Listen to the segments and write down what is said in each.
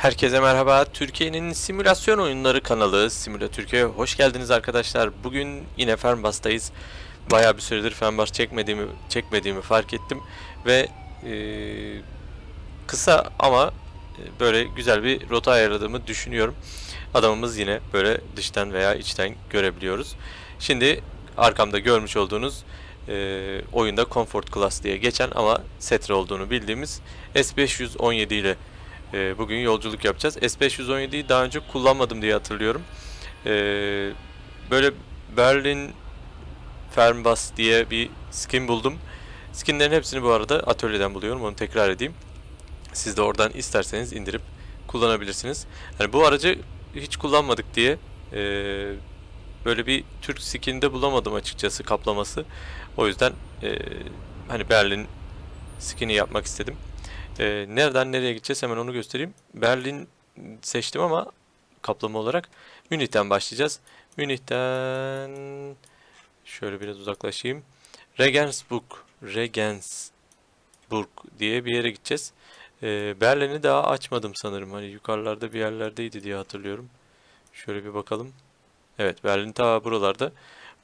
Herkese merhaba. Türkiye'nin simülasyon oyunları kanalı Simula Türkiye'ye hoş geldiniz arkadaşlar. Bugün yine Fernbus'tayız. Bayağı bir süredir Fernbus çekmediğimi çekmediğimi fark ettim ve eee, kısa ama e, böyle güzel bir rota ayarladığımı düşünüyorum. Adamımız yine böyle dıştan veya içten görebiliyoruz. Şimdi arkamda görmüş olduğunuz eee, oyunda Comfort Class diye geçen ama Setre olduğunu bildiğimiz S517 ile ee, bugün yolculuk yapacağız. S517'yi daha önce kullanmadım diye hatırlıyorum. Ee, böyle Berlin Fernbus diye bir skin buldum. Skinlerin hepsini bu arada atölyeden buluyorum. Onu tekrar edeyim. Siz de oradan isterseniz indirip kullanabilirsiniz. Hani bu aracı hiç kullanmadık diye ee, böyle bir Türk skininde bulamadım açıkçası kaplaması. O yüzden ee, hani Berlin skin'i yapmak istedim. Ee, nereden nereye gideceğiz hemen onu göstereyim. Berlin seçtim ama kaplama olarak Münih'ten başlayacağız. Münih'ten şöyle biraz uzaklaşayım. Regensburg, Regensburg diye bir yere gideceğiz. Ee, Berlin'i daha açmadım sanırım. Hani yukarılarda bir yerlerdeydi diye hatırlıyorum. Şöyle bir bakalım. Evet, Berlin ta buralarda.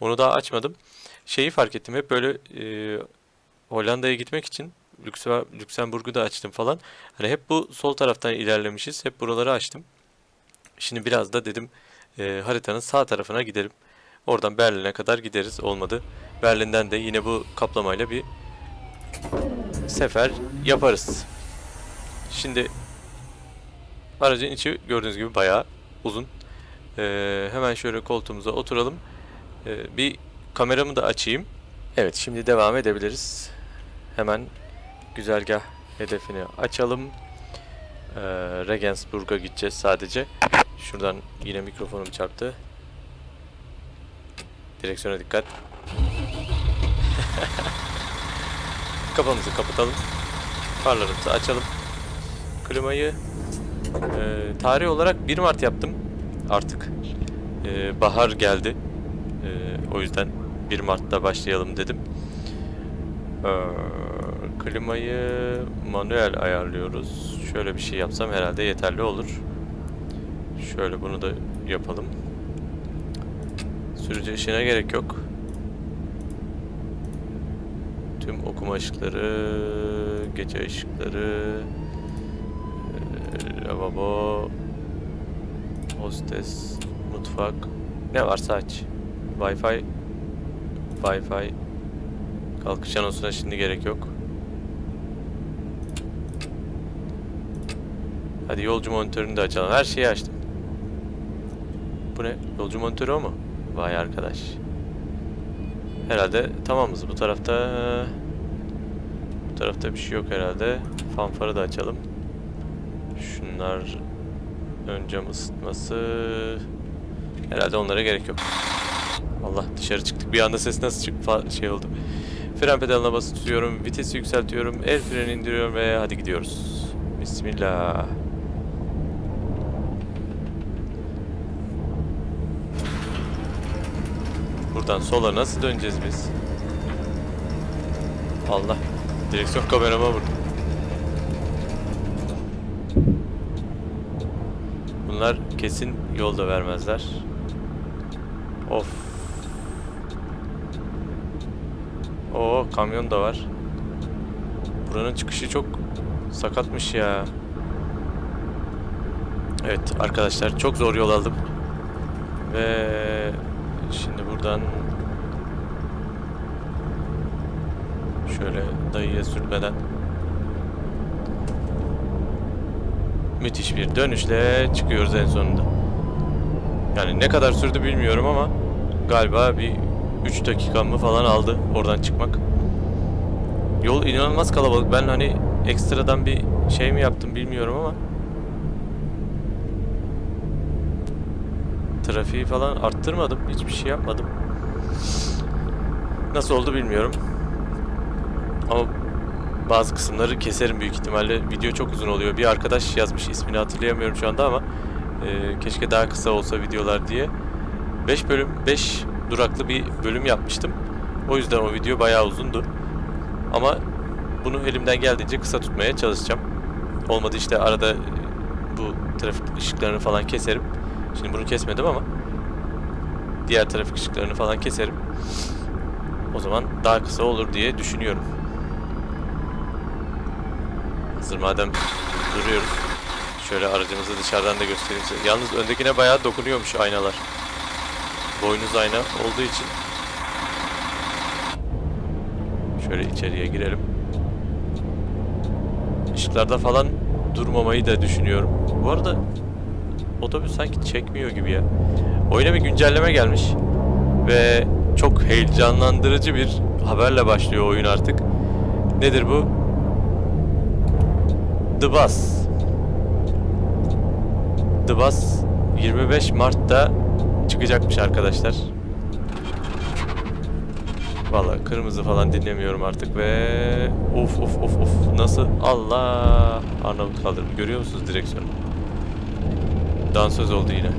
Onu daha açmadım. Şeyi fark ettim. Hep böyle e, Hollanda'ya gitmek için Lüksemburg'u da açtım falan. Hani hep bu sol taraftan ilerlemişiz. Hep buraları açtım. Şimdi biraz da dedim e, haritanın sağ tarafına gidelim. Oradan Berlin'e kadar gideriz. Olmadı. Berlin'den de yine bu kaplamayla bir sefer yaparız. Şimdi aracın içi gördüğünüz gibi bayağı uzun. E, hemen şöyle koltuğumuza oturalım. E, bir kameramı da açayım. Evet şimdi devam edebiliriz. Hemen güzergah hedefini açalım. Ee, Regensburg'a gideceğiz sadece. Şuradan yine mikrofonum çarptı. Direksiyona dikkat. Kafamızı kapatalım. Farlarımızı açalım. Klimayı e, tarih olarak 1 Mart yaptım. Artık e, bahar geldi. E, o yüzden 1 Mart'ta başlayalım dedim. Ee, klimayı manuel ayarlıyoruz. Şöyle bir şey yapsam herhalde yeterli olur. Şöyle bunu da yapalım. Sürücü ışığına gerek yok. Tüm okuma ışıkları, gece ışıkları, lavabo, hostes, mutfak, ne varsa aç. Wi-Fi, Wi-Fi, kalkış anonsuna şimdi gerek yok. Hadi yolcu monitörünü de açalım. Her şeyi açtım. Bu ne? Yolcu monitörü o mu? Vay arkadaş. Herhalde tamamız. Bu tarafta bu tarafta bir şey yok herhalde. Fanfarı da açalım. Şunlar ön cam ısıtması. Herhalde onlara gerek yok. Allah dışarı çıktık. Bir anda ses nasıl çık şey oldu. Fren pedalına basıp. Vitesi yükseltiyorum. El freni indiriyorum ve hadi gidiyoruz. Bismillah. Buradan sola nasıl döneceğiz biz? Allah. Direksiyon kamerama vurdu. Bunlar kesin yolda vermezler. Of. Oo kamyon da var. Buranın çıkışı çok sakatmış ya. Evet arkadaşlar çok zor yol aldım. Ve şimdi buradan şöyle dayıya sürtmeden müthiş bir dönüşle çıkıyoruz en sonunda. Yani ne kadar sürdü bilmiyorum ama galiba bir 3 dakika mı falan aldı oradan çıkmak. Yol inanılmaz kalabalık. Ben hani ekstradan bir şey mi yaptım bilmiyorum ama trafiği falan arttırmadım. Hiçbir şey yapmadım. Nasıl oldu bilmiyorum. Ama bazı kısımları keserim büyük ihtimalle. Video çok uzun oluyor. Bir arkadaş yazmış ismini hatırlayamıyorum şu anda ama e, keşke daha kısa olsa videolar diye. 5 bölüm 5 duraklı bir bölüm yapmıştım. O yüzden o video bayağı uzundu. Ama bunu elimden geldiğince kısa tutmaya çalışacağım. Olmadı işte arada bu trafik ışıklarını falan keserim. Şimdi bunu kesmedim ama diğer trafik ışıklarını falan keserim. O zaman daha kısa olur diye düşünüyorum. Hazır madem duruyoruz. Şöyle aracımızı dışarıdan da göstereyim size. Yalnız öndekine bayağı dokunuyormuş aynalar. Boynuz ayna olduğu için. Şöyle içeriye girelim. Işıklarda falan durmamayı da düşünüyorum. Bu arada otobüs sanki çekmiyor gibi ya. Oyuna bir güncelleme gelmiş. Ve çok heyecanlandırıcı bir haberle başlıyor oyun artık. Nedir bu? The Bus. The Bus 25 Mart'ta çıkacakmış arkadaşlar. Vallahi kırmızı falan dinlemiyorum artık ve of of of of nasıl Allah Arnavut kaldırımı görüyor musunuz direksiyonu? Dansöz oldu yine.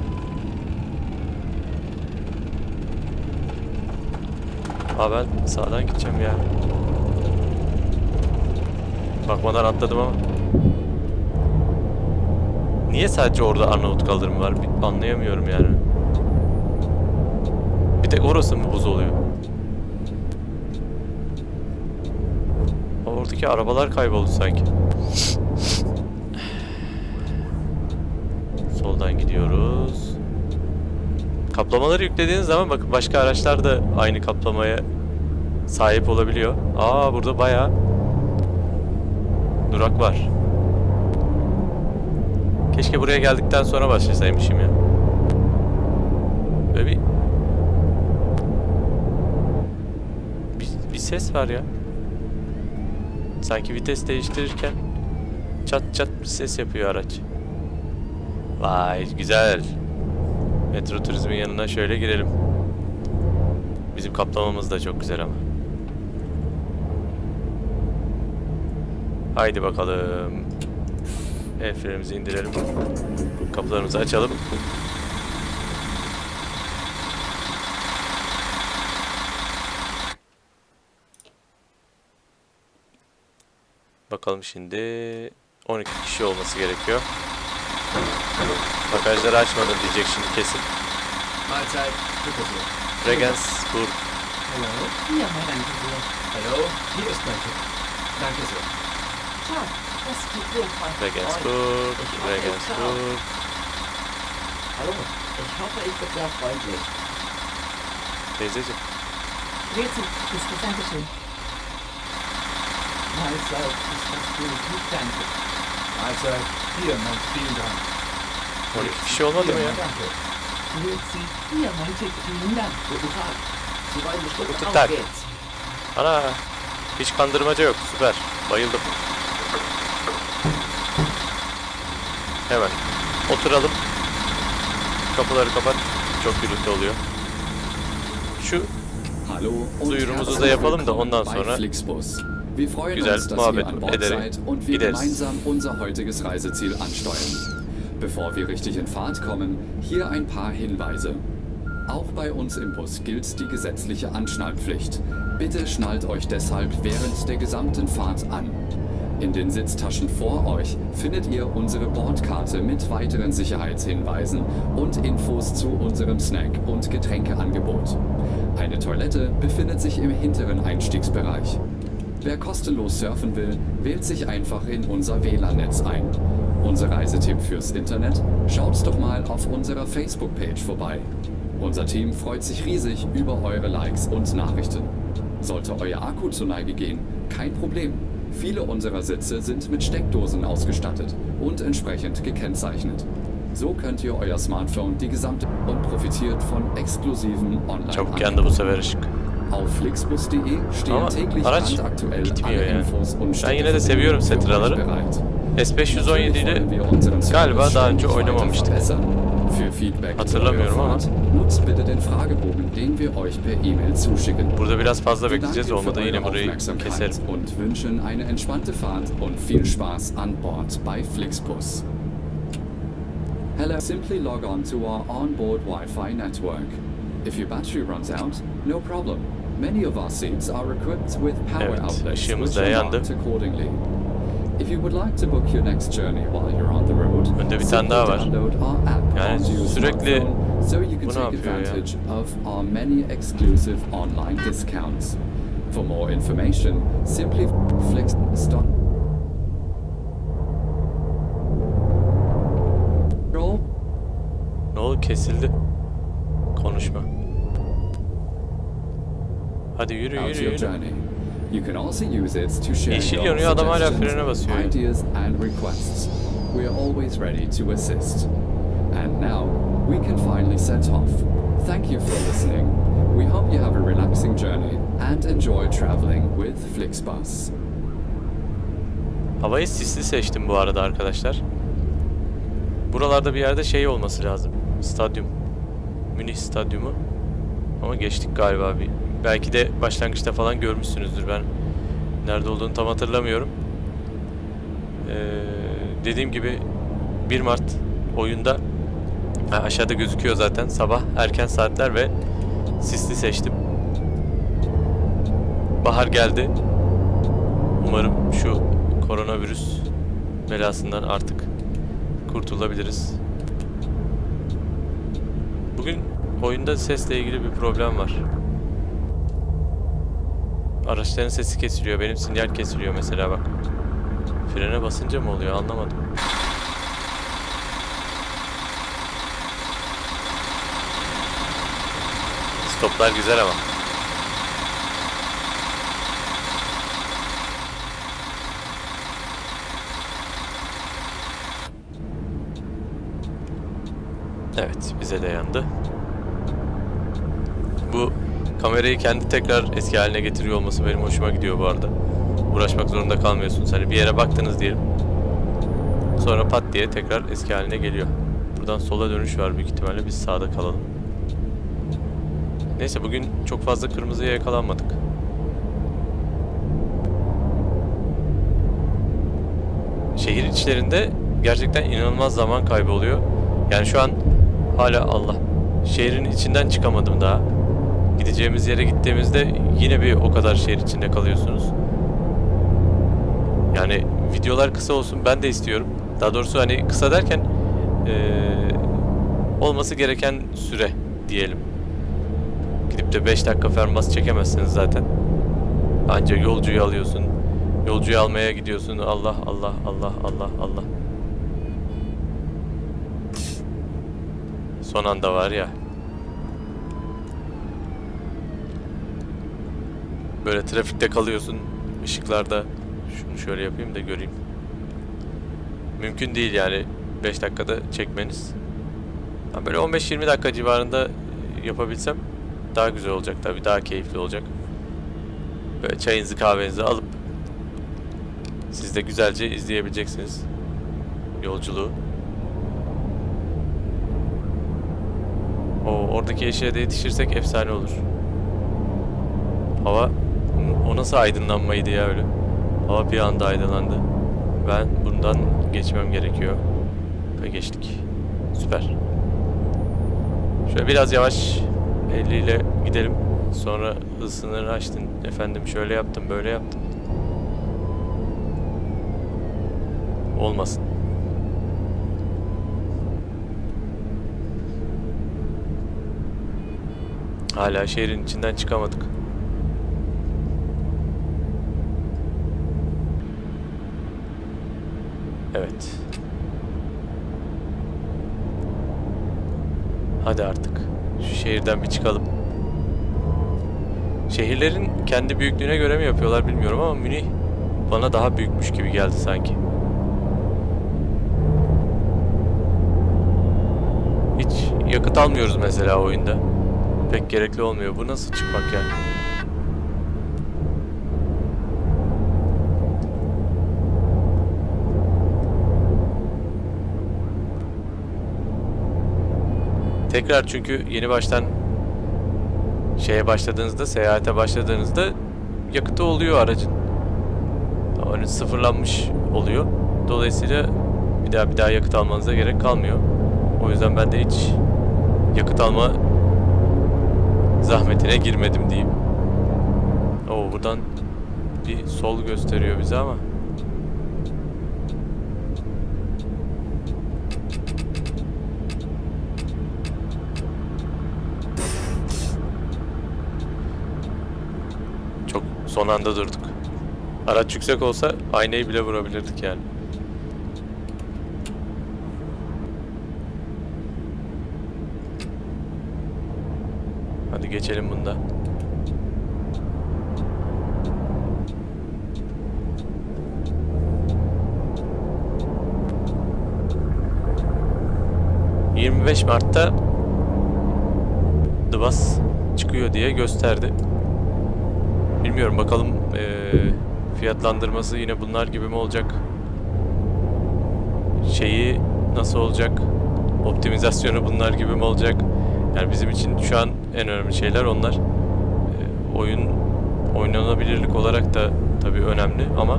Aa ben sağdan gideceğim ya. Bakmadan atladım ama. Niye sadece orada Arnavut kaldırımı var? Bir anlayamıyorum yani. Bir tek orası mı buz oluyor? Oradaki arabalar kayboldu sanki. Soldan gidiyoruz. Kaplamaları yüklediğiniz zaman bakın başka araçlar da aynı kaplamaya sahip olabiliyor. Aa burada bayağı durak var. Keşke buraya geldikten sonra başlasaymışım ya. Böyle bir bir, bir ses var ya. Sanki vites değiştirirken çat çat bir ses yapıyor araç. Vay güzel. Metro turizmin yanına şöyle girelim. Bizim kaplamamız da çok güzel ama. Haydi bakalım. El indirelim. Kapılarımızı açalım. Bakalım şimdi 12 kişi olması gerekiyor. Bagajları açmadım diyecek şimdi kesin. Mahlzeit, bitte sehr. Regensburg. Hallo? Ja, mal danke sehr. Hallo? Hier ist mein Tipp. Danke sehr. Tag, das geht sehr freundlich. Regensburg. Regensburg. Hallo? Ich hoffe, ich bin sehr freundlich. Teyzeciğim. Grüezi, Christus, danke schön. Mahlzeit, ist das gut. Danke. Mahlzeit. Hier, mein vielen Dank. 12 kişi olmadı mı ya? Geht's. Ana. Hiç kandırmaca yok. Süper. Bayıldım. Hemen. Oturalım. Kapıları kapat. Çok gürültü oluyor. Şu Duyurumuzu da yapalım da ondan sonra güzel muhabbet ederek gideriz. Bevor wir richtig in Fahrt kommen, hier ein paar Hinweise. Auch bei uns im Bus gilt die gesetzliche Anschnallpflicht. Bitte schnallt euch deshalb während der gesamten Fahrt an. In den Sitztaschen vor euch findet ihr unsere Bordkarte mit weiteren Sicherheitshinweisen und Infos zu unserem Snack- und Getränkeangebot. Eine Toilette befindet sich im hinteren Einstiegsbereich. Wer kostenlos surfen will, wählt sich einfach in unser WLAN-Netz ein. Unser Reisetipp fürs Internet? Schaut doch mal auf unserer Facebook-Page vorbei. Unser Team freut sich riesig über eure Likes und Nachrichten. Sollte euer Akku zur Neige gehen, kein Problem. Viele unserer Sitze sind mit Steckdosen ausgestattet und entsprechend gekennzeichnet. So könnt ihr euer Smartphone die gesamte und profitiert von exklusiven çabuk yandı bu Online-Angeboten. sefer. Auf flixbus.de stehen Ama täglich araç brandaktuell gitmiyor alle yani. Infos und Ben yine de seviyorum Setraları. euch bereit. S517 ile galiba daha önce oynamamıştık. Für Feedback Hatırlamıyorum ama. Nutzt bitte den Fragebogen, den wir euch per E-Mail zuschicken. Burada biraz fazla bekleyeceğiz olmadı yine burayı keserim. und wünschen eine entspannte Fahrt und viel Spaß an Bord bei Flixbus. Hello, simply log on to our onboard Wi-Fi network. If your battery runs out, no problem. Many of our seats are equipped with power Evet, outlets which are marked accordingly. If you would like to book your next journey while you're on the road, Önde bir tane daha var. download our app Yani sürekli so you can take yapıyor ya? advantage of our many exclusive online discounts. For more information, simply flex stop. Ne oldu kesildi. Konuşma. Hadi yürü out yürü your yürü. journey. You can also use it to share Yeşil your yanıyor, adam hala frene basıyor ideas and requests. We are always ready to assist. And now we can finally set off. Thank you for listening. We hope you have a relaxing journey and enjoy traveling with Flixbus. Havayı sisli seçtim bu arada arkadaşlar. Buralarda bir yerde şey olması lazım. Stadyum. Münih stadyumu. Ama geçtik galiba bir. Belki de başlangıçta falan görmüşsünüzdür ben. Nerede olduğunu tam hatırlamıyorum. Ee, dediğim gibi 1 Mart oyunda aşağıda gözüküyor zaten sabah erken saatler ve sisli seçtim. Bahar geldi. Umarım şu koronavirüs belasından artık kurtulabiliriz. Bugün oyunda sesle ilgili bir problem var. Araçların sesi kesiliyor, benim sinyal kesiliyor mesela bak. Frene basınca mı oluyor anlamadım. Stoplar güzel ama. Evet, bize de yandı. Kamerayı kendi tekrar eski haline getiriyor olması benim hoşuma gidiyor bu arada. Uğraşmak zorunda kalmıyorsunuz. Hani bir yere baktınız diyelim. Sonra pat diye tekrar eski haline geliyor. Buradan sola dönüş var büyük ihtimalle. Biz sağda kalalım. Neyse bugün çok fazla kırmızıya yakalanmadık. Şehir içlerinde gerçekten inanılmaz zaman kaybı oluyor. Yani şu an hala Allah. Şehrin içinden çıkamadım daha. Gideceğimiz yere gittiğimizde yine bir o kadar şehir içinde kalıyorsunuz. Yani videolar kısa olsun ben de istiyorum. Daha doğrusu hani kısa derken eee, olması gereken süre diyelim. Gidip de 5 dakika fermas çekemezsiniz zaten. Anca yolcuyu alıyorsun. Yolcuyu almaya gidiyorsun. Allah Allah Allah Allah Allah. Son anda var ya. Böyle trafikte kalıyorsun. ışıklarda. Şunu şöyle yapayım da göreyim. Mümkün değil yani 5 dakikada çekmeniz. Ha böyle 15-20 dakika civarında yapabilsem daha güzel olacak tabii. Daha keyifli olacak. Böyle çayınızı kahvenizi alıp siz de güzelce izleyebileceksiniz yolculuğu. O oradaki yeşile de yetişirsek efsane olur. Hava nasıl aydınlanmaydı ya öyle. Hava bir anda aydınlandı. Ben bundan geçmem gerekiyor. Ve geçtik. Süper. Şöyle biraz yavaş 50 ile gidelim. Sonra hız sınırını açtın. Efendim şöyle yaptım, böyle yaptım. Olmasın. Hala şehrin içinden çıkamadık. Evet. Hadi artık. Şu şehirden bir çıkalım. Şehirlerin kendi büyüklüğüne göre mi yapıyorlar bilmiyorum ama Münih bana daha büyükmüş gibi geldi sanki. Hiç yakıt almıyoruz mesela oyunda. Pek gerekli olmuyor. Bu nasıl çıkmak yani? Tekrar çünkü yeni baştan şeye başladığınızda, seyahate başladığınızda yakıtı oluyor aracın. Hani sıfırlanmış oluyor. Dolayısıyla bir daha bir daha yakıt almanıza gerek kalmıyor. O yüzden ben de hiç yakıt alma zahmetine girmedim diyeyim. Oo buradan bir sol gösteriyor bize ama Son anda durduk. Araç yüksek olsa aynayı bile vurabilirdik yani. Hadi geçelim bunda. ...25 Mart'ta... The Bus çıkıyor diye gösterdi. Bilmiyorum bakalım eee, fiyatlandırması yine bunlar gibi mi olacak? Şeyi nasıl olacak? Optimizasyonu bunlar gibi mi olacak? Yani bizim için şu an en önemli şeyler onlar. Eee, oyun oynanabilirlik olarak da tabii önemli ama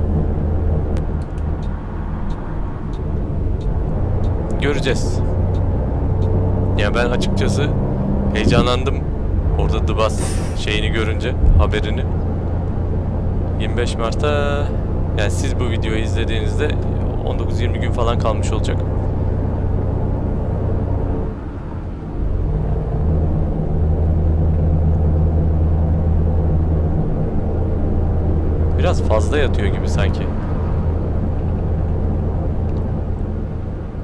göreceğiz. Yani ben açıkçası heyecanlandım orada The Bus şeyini görünce haberini. 25 Mart'ta yani siz bu videoyu izlediğinizde 19-20 gün falan kalmış olacak. Biraz fazla yatıyor gibi sanki.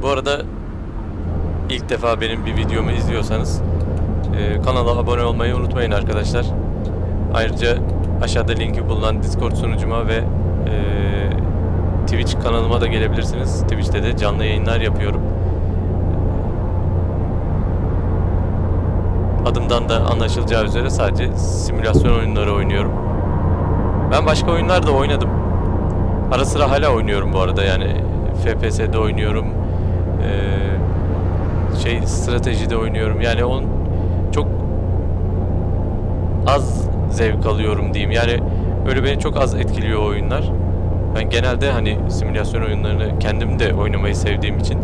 Bu arada ilk defa benim bir videomu izliyorsanız e, kanala abone olmayı unutmayın arkadaşlar. Ayrıca aşağıda linki bulunan Discord sunucuma ve e, Twitch kanalıma da gelebilirsiniz. Twitch'te de canlı yayınlar yapıyorum. Adımdan da anlaşılacağı üzere sadece simülasyon oyunları oynuyorum. Ben başka oyunlar da oynadım. Ara sıra hala oynuyorum bu arada yani FPS'de oynuyorum. Ee, şey stratejide oynuyorum. Yani on çok az zevk alıyorum diyeyim. Yani öyle beni çok az etkiliyor oyunlar. Ben genelde hani simülasyon oyunlarını kendim de oynamayı sevdiğim için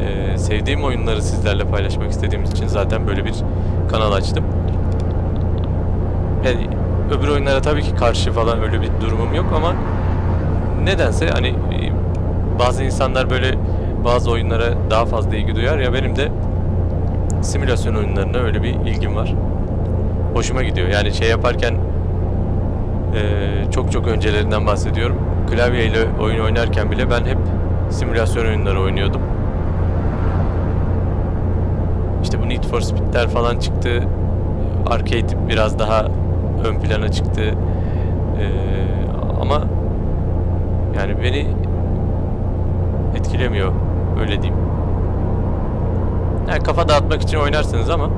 e, sevdiğim oyunları sizlerle paylaşmak istediğimiz için zaten böyle bir kanal açtım. Yani öbür oyunlara tabii ki karşı falan öyle bir durumum yok ama nedense hani e, bazı insanlar böyle bazı oyunlara daha fazla ilgi duyar ya benim de simülasyon oyunlarına öyle bir ilgim var. Hoşuma gidiyor. Yani şey yaparken e, çok çok öncelerinden bahsediyorum. Klavyeyle oyun oynarken bile ben hep simülasyon oyunları oynuyordum. İşte bu Need for Speed'ler falan çıktı. Arcade biraz daha ön plana çıktı. Ee, ama yani beni etkilemiyor öyle diyeyim. Yani kafa dağıtmak için oynarsınız ama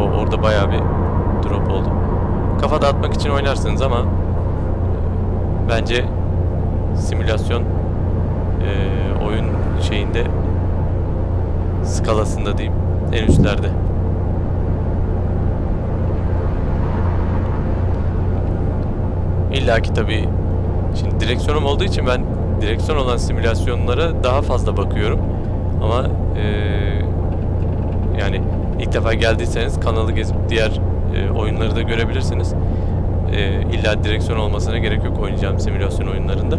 o orada bayağı bir drop oldu. Kafa dağıtmak için oynarsınız ama bence simülasyon e, oyun şeyinde skalasında diyeyim en üstlerde. İlla ki tabii şimdi direksiyonum olduğu için ben direksiyon olan simülasyonlara daha fazla bakıyorum. Ama eee, yani ilk defa geldiyseniz kanalı gezip diğer e, oyunları da görebilirsiniz. E, illa direksiyon olmasına gerek yok oynayacağım simülasyon oyunlarında.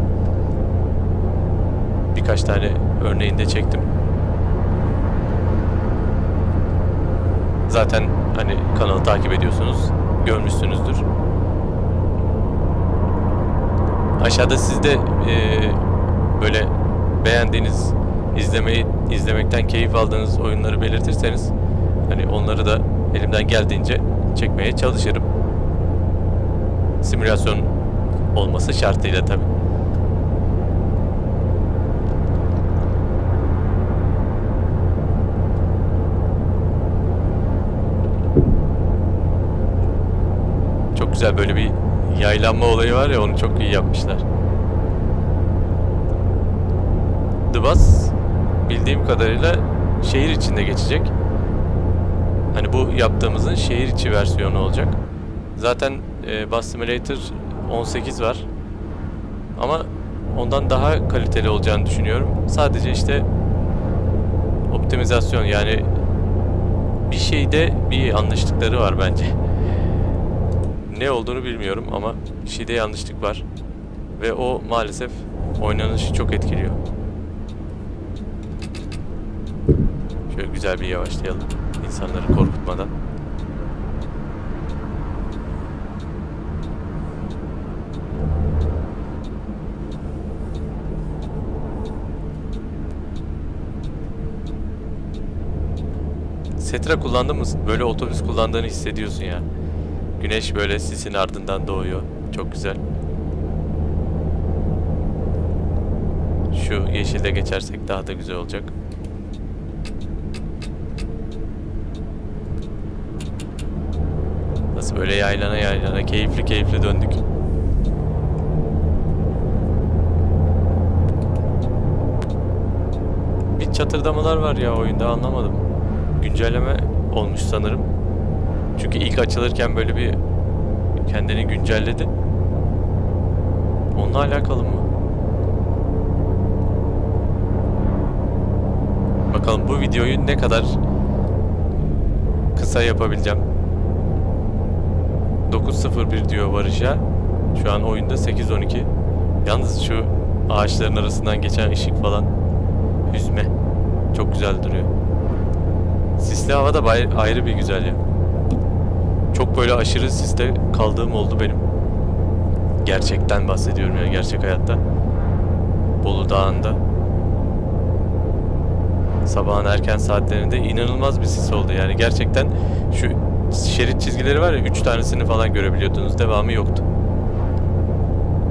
Birkaç tane örneğinde çektim. Zaten hani kanalı takip ediyorsunuz, görmüşsünüzdür. Aşağıda siz de e, böyle beğendiğiniz, izlemeyi izlemekten keyif aldığınız oyunları belirtirseniz hani onları da elimden geldiğince çekmeye çalışırım. Simülasyon olması şartıyla tabii. Çok güzel böyle bir yaylanma olayı var ya onu çok iyi yapmışlar. The Bus bildiğim kadarıyla şehir içinde geçecek. Hani bu yaptığımızın şehir içi versiyonu olacak. Zaten e, Bus Simulator 18 var. Ama ondan daha kaliteli olacağını düşünüyorum. Sadece işte optimizasyon yani bir şeyde bir yanlışlıkları var bence. Ne olduğunu bilmiyorum ama bir şeyde yanlışlık var. Ve o maalesef oynanışı çok etkiliyor. Şöyle güzel bir yavaşlayalım insanları korkutmadan. Setra kullandın mı? Böyle otobüs kullandığını hissediyorsun ya. Güneş böyle sisin ardından doğuyor. Çok güzel. Şu yeşilde geçersek daha da güzel olacak. Böyle yaylana yaylana keyifli keyifli döndük. Bir çatırdamalar var ya oyunda anlamadım. Güncelleme olmuş sanırım. Çünkü ilk açılırken böyle bir kendini güncelledi. Onunla alakalı mı? Bakalım bu videoyu ne kadar kısa yapabileceğim. 9.01 diyor Barış'a. Şu an oyunda 8.12. Yalnız şu ağaçların arasından geçen ışık falan hüzme. Çok güzel duruyor. Sisli hava da ayrı bir güzel ya. Çok böyle aşırı siste kaldığım oldu benim. Gerçekten bahsediyorum yani gerçek hayatta. Bolu Dağı'nda. Sabahın erken saatlerinde inanılmaz bir sis oldu yani gerçekten şu şerit çizgileri var ya 3 tanesini falan görebiliyordunuz devamı yoktu.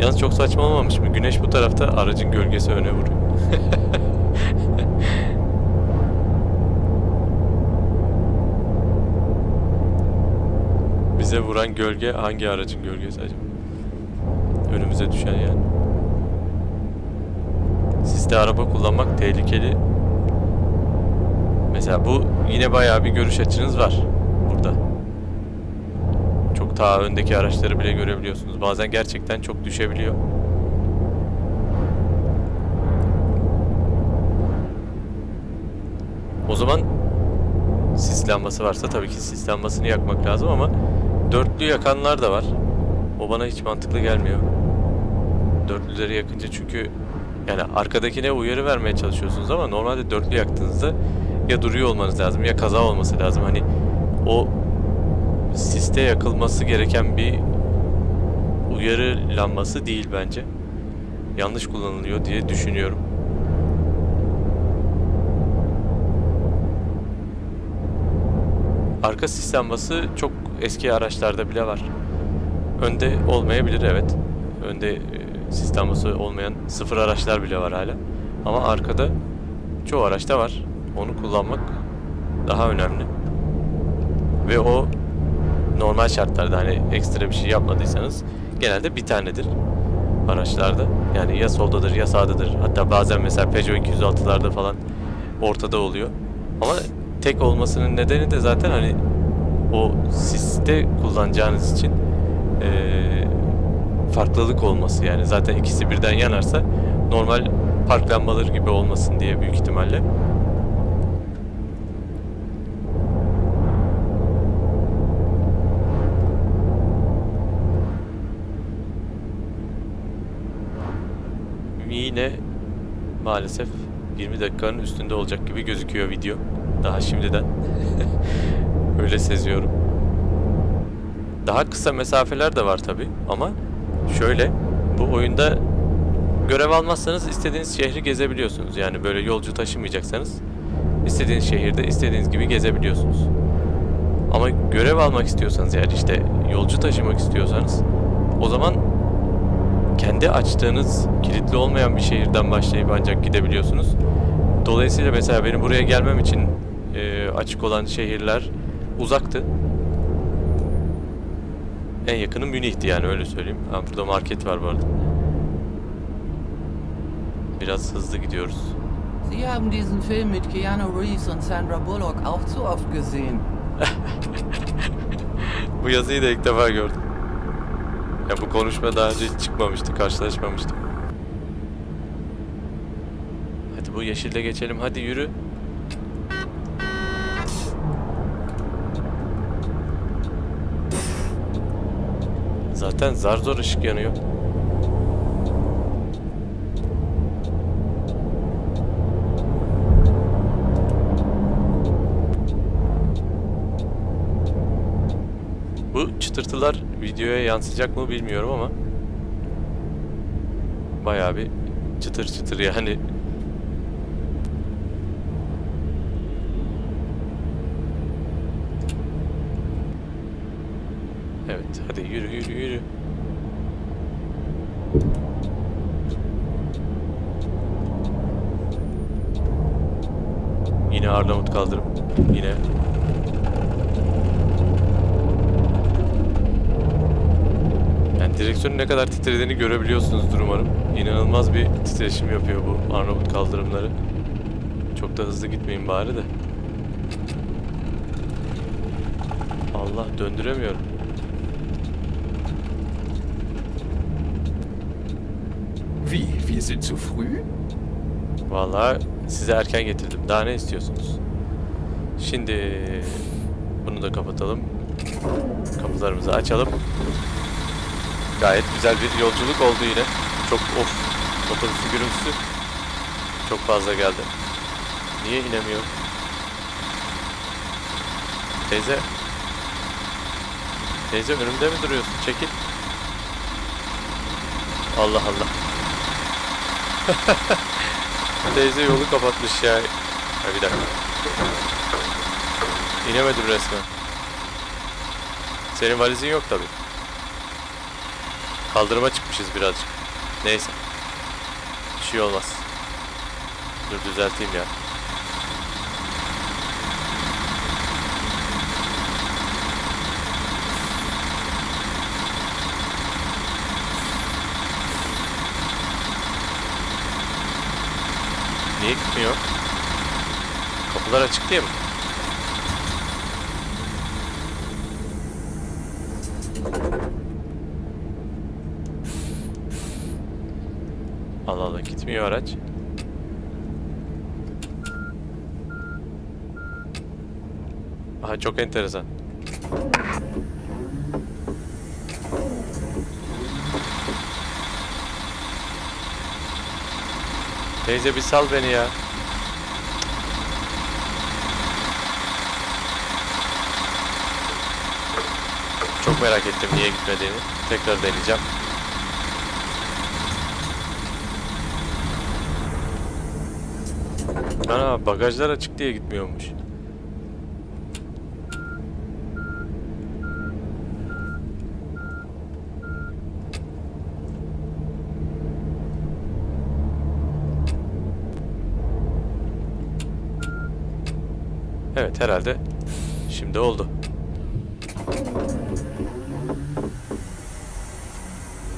Yalnız çok saçma olmamış mı? Güneş bu tarafta aracın gölgesi öne vuruyor. Bize vuran gölge hangi aracın gölgesi acaba? Önümüze düşen yani. Sizde araba kullanmak tehlikeli. Mesela bu yine bayağı bir görüş açınız var. Daha öndeki araçları bile görebiliyorsunuz. Bazen gerçekten çok düşebiliyor. O zaman sis lambası varsa tabii ki sis lambasını yakmak lazım ama dörtlü yakanlar da var. O bana hiç mantıklı gelmiyor. Dörtlüleri yakınca çünkü yani arkadakine uyarı vermeye çalışıyorsunuz ama normalde dörtlü yaktığınızda ya duruyor olmanız lazım ya kaza olması lazım. Hani o siste yakılması gereken bir uyarı lambası değil bence. Yanlış kullanılıyor diye düşünüyorum. Arka sis lambası çok eski araçlarda bile var. Önde olmayabilir evet. Önde e, sis lambası olmayan sıfır araçlar bile var hala. Ama arkada çoğu araçta var. Onu kullanmak daha önemli. Ve o normal şartlarda hani ekstra bir şey yapmadıysanız genelde bir tanedir araçlarda. Yani ya soldadır ya sağdadır. Hatta bazen mesela Peugeot 206'larda falan ortada oluyor. Ama tek olmasının nedeni de zaten hani o siste kullanacağınız için eee, farklılık olması yani zaten ikisi birden yanarsa normal park lambaları gibi olmasın diye büyük ihtimalle. Yine maalesef 20 dakikanın üstünde olacak gibi gözüküyor video. Daha şimdiden. Öyle seziyorum. Daha kısa mesafeler de var tabi ama şöyle bu oyunda görev almazsanız istediğiniz şehri gezebiliyorsunuz. Yani böyle yolcu taşımayacaksanız istediğiniz şehirde istediğiniz gibi gezebiliyorsunuz. Ama görev almak istiyorsanız yani işte yolcu taşımak istiyorsanız o zaman kendi açtığınız kilitli olmayan bir şehirden başlayıp ancak gidebiliyorsunuz. Dolayısıyla mesela benim buraya gelmem için e, açık olan şehirler uzaktı. En yakını Münih'ti yani öyle söyleyeyim. Ha, burada market var bu arada. Biraz hızlı gidiyoruz. Sie haben diesen Film mit Keanu Reeves und Sandra Bullock auch zu oft gesehen. Bu yazıyı da ilk defa gördüm. Ya bu konuşma daha önce hiç çıkmamıştı, karşılaşmamıştım. Hadi bu yeşilde geçelim, hadi yürü. Zaten zar zor ışık yanıyor. Bu çıtırtılar videoya yansıyacak mı bilmiyorum ama bayağı bir çıtır çıtır yani. Evet hadi yürü yürü yürü. Ne kadar titrediğini görebiliyorsunuzdur umarım. İnanılmaz bir titreşim yapıyor bu Arnavut kaldırımları. Çok da hızlı gitmeyin bari de. Allah döndüremiyorum. Wie, wir sind zu früh? Vallahi size erken getirdim. Daha ne istiyorsunuz? Şimdi bunu da kapatalım. Kapılarımızı açalım. Gayet güzel bir yolculuk oldu yine. Çok of otobüsün gürültüsü çok fazla geldi. Niye inemiyor? Teyze. Teyze önümde mi duruyorsun? Çekil. Allah Allah. Teyze yolu kapatmış ya. Ha bir dakika. İnemedim resmen. Senin valizin yok tabi. Kaldırıma çıkmışız birazcık. Neyse. Bir şey olmaz. Dur düzelteyim ya. Niye gitmiyor? Kapılar açık diye mi? Allah Allah gitmiyor araç. Aha çok enteresan. Teyze bir sal beni ya. Çok merak ettim niye gitmediğini. Tekrar deneyeceğim. Ana bagajlar açık diye gitmiyormuş. Evet herhalde şimdi oldu.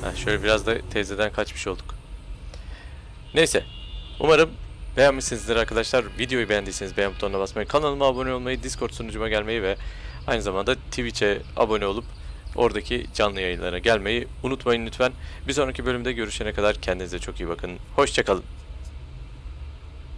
Ha, şöyle biraz da teyzeden kaçmış olduk. Neyse. Umarım beğenmişsinizdir arkadaşlar. Videoyu beğendiyseniz beğen butonuna basmayı, kanalıma abone olmayı, Discord sunucuma gelmeyi ve aynı zamanda Twitch'e abone olup oradaki canlı yayınlara gelmeyi unutmayın lütfen. Bir sonraki bölümde görüşene kadar kendinize çok iyi bakın. Hoşçakalın.